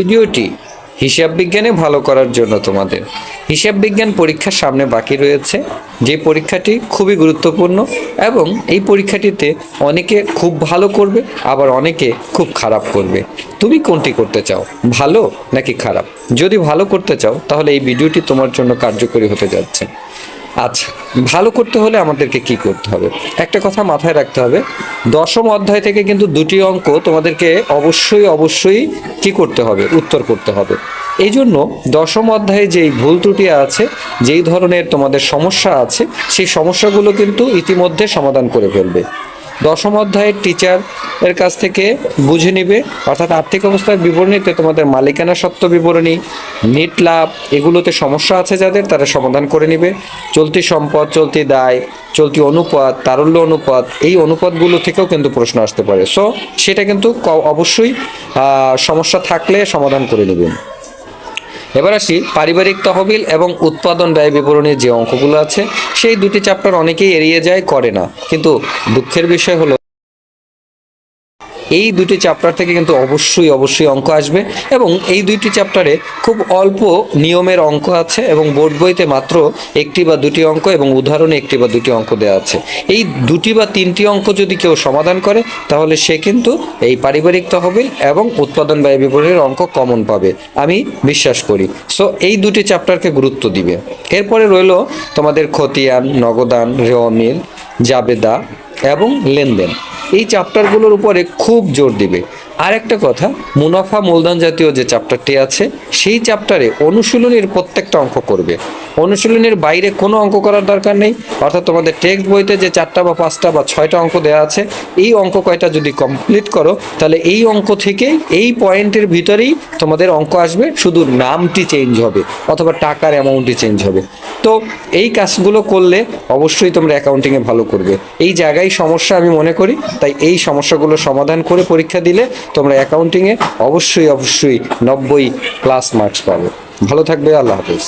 ভিডিওটি হিসাব বিজ্ঞানে ভালো করার জন্য তোমাদের। হিসাব বিজ্ঞান পরীক্ষার সামনে বাকি রয়েছে। যে পরীক্ষাটি খুবই গুরুত্বপূর্ণ এবং এই পরীক্ষাটিতে অনেকে খুব ভালো করবে, আবার অনেকে খুব খারাপ করবে। তুমি কোনটি করতে চাও, ভালো নাকি খারাপ? যদি ভালো করতে চাও, তাহলে এই ভিডিওটি তোমার জন্য কার্যকরী হতে যাচ্ছে। আচ্ছা ভালো করতে হলে আমাদেরকে কি করতে হবে? একটা কথা মাথায় রাখতে হবে, দশম অধ্যায় থেকে কিন্তু দুটি অঙ্ক তোমাদেরকে অবশ্যই অবশ্যই কি করতে হবে? উত্তর করতে হবে। এই জন্য দশম অধ্যায়ে যেই ভুল ত্রুটি আছে, যেই ধরনের তোমাদের সমস্যা আছে, সেই সমস্যাগুলো কিন্তু ইতিমধ্যে সমাধান করে ফেলবে। দশম অধ্যায়ের টিচার এর কাছ থেকে বুঝে নিবে। অর্থাৎ আর্থিক অবস্থার বিবরণীতে তোমাদের মালিকানা সত্ত্ব বিবরণী, নিট লাভ, এগুলোতে সমস্যা আছে যাদের, তারা সমাধান করে নিবে। চলতি সম্পদ, চলতি দায়, চলতি অনুপাত, তারল্য অনুপাত, এই অনুপাতগুলো থেকেও কিন্তু প্রশ্ন আসতে পারে। সো সেটা কিন্তু অবশ্যই সমস্যা থাকলে সমাধান করে নেবেন। এবার আসি পারিবারিক তহবিল এবং উৎপাদন ব্যয় বিবরণীর যে অঙ্কগুলো আছে, সেই দুটি চ্যাপ্টার অনেকেই এড়িয়ে যায়, করে না। কিন্তু দুঃখের বিষয় হলো এই দুটি চ্যাপ্টার থেকে কিন্তু অবশ্যই অবশ্যই অঙ্ক আসবে এবং এই দুইটি চ্যাপ্টারে খুব অল্প নিয়মের অঙ্ক আছে এবং বোর্ড বইতে মাত্র একটি বা দুটি অঙ্ক এবং উদাহরণে একটি বা দুটি অঙ্ক দেওয়া আছে। এই দুটি বা তিনটি অঙ্ক যদি কেউ সমাধান করে, তাহলে সে কিন্তু এই পারিবারিক তহবিল এবং উৎপাদন ব্যয় বিবরণের অঙ্ক কমন পাবে। আমি বিশ্বাস করি। সো এই দুটি চ্যাপ্টারকে গুরুত্ব দিবে। এরপরে রইল তোমাদের খতিয়ান, নগদান রেওয়ামিল জাবেদা এবং লেনদেন। এই চ্যাপ্টারগুলোর উপরে খুব জোর দিবে। আর একটা কথা, মুনাফা মূলধন জাতীয় যে চ্যাপ্টারটি আছে, সেই চ্যাপ্টারে অনুশীলনীর প্রত্যেকটা অঙ্ক করবে। অনুশীলনীর বাইরে কোনো অঙ্ক করার দরকার নেই, অর্থাৎ তোমাদের টেক্সট বইতে যে চারটা বা পাঁচটা বা ছয়টা অঙ্ক দেওয়া আছে, এই অঙ্ক কয়টা যদি কমপ্লিট করো, তাহলে এই অঙ্ক থেকে এই পয়েন্টের ভিতরেই তোমাদের অঙ্ক আসবে, শুধু নামটি চেঞ্জ হবে, অথবা টাকার অ্যামাউন্টটি চেঞ্জ হবে। তো এই কাজগুলো করলে অবশ্যই তোমরা অ্যাকাউন্টিংয়ে ভালো করবে। এই জায়গায় সমস্যা আমি মনে করি, তাই এই সমস্যাগুলো সমাধান করে পরীক্ষা দিলে তোমরা অ্যাকাউন্টিংয়ে অবশ্যই অবশ্যই নব্বই প্লাস মার্কস পাবে। ভালো থাকবে আল্লাহ হাফেজ।